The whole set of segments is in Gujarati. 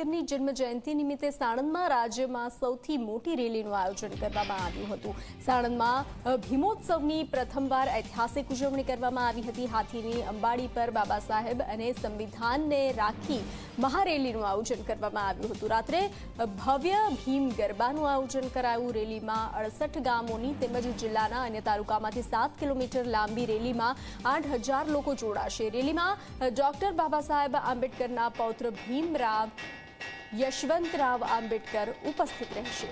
આંબેડકરની જન્મ જયંતિ નિમિત્તે સાણંદમાં રાજ્યમાં સૌથી મોટી રેલીનું આયોજન કરવામાં આવ્યું હતું. સાણંદમાં ભીમોત્સવની પ્રથમવાર ઐતિહાસિક ઉજવણી કરવામાં આવી હતી. હાથીની અંબાડી પર બાબા સાહેબ અને સંવિધાનને રાખી મહારેલીનું આયોજન કરવામાં આવ્યું હતું. રાત્રે ભવ્ય ભીમ ગરબાનું આયોજન કરાયું. રેલીમાં અડસઠ ગામોની તેમજ જિલ્લાના અન્ય તાલુકામાંથી સાત કિલોમીટર લાંબી રેલીમાં આઠ લોકો જોડાશે. રેલીમાં ડોક્ટર બાબા સાહેબ આંબેડકરના પૌત્ર ભીમરાવ યશવંતરાવ આંબેડકર ઉપસ્થિત રહેશે.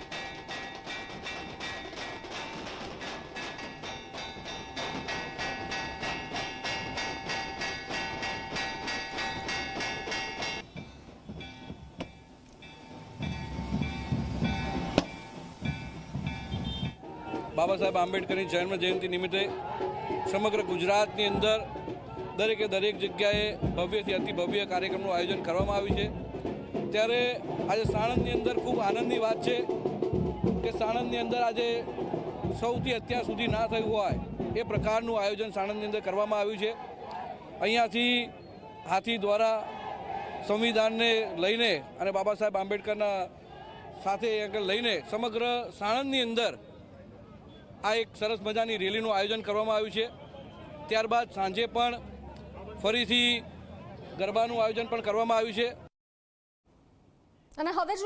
બાબા સાહેબ આંબેડકરની જન્મ જયંતિ નિમિત્તે સમગ્ર ગુજરાતની અંદર દરેકે દરેક જગ્યાએ ભવ્યથી અતિ ભવ્ય કાર્યક્રમનું આયોજન કરવામાં આવ્યું છે. ત્યારે આજે સાણંદની અંદર ખૂબ આનંદની વાત છે કે સાણંદની અંદર આજે સૌથી અત્યાર સુધી ના થયું હોય એ પ્રકારનું આયોજન સાણંદની અંદર કરવામાં આવ્યું છે. અહીંયાથી હાથી દ્વારા સંવિધાનને લઈને અને બાબા સાહેબ આંબેડકરના સાથે લઈને સમગ્ર સાણંદની અંદર આ એક સરસ મજાની રેલીનું આયોજન કરવામાં આવ્યું છે. ત્યારબાદ સાંજે પણ ફરીથી ગરબાનું આયોજન પણ કરવામાં આવ્યું છે. અને હવે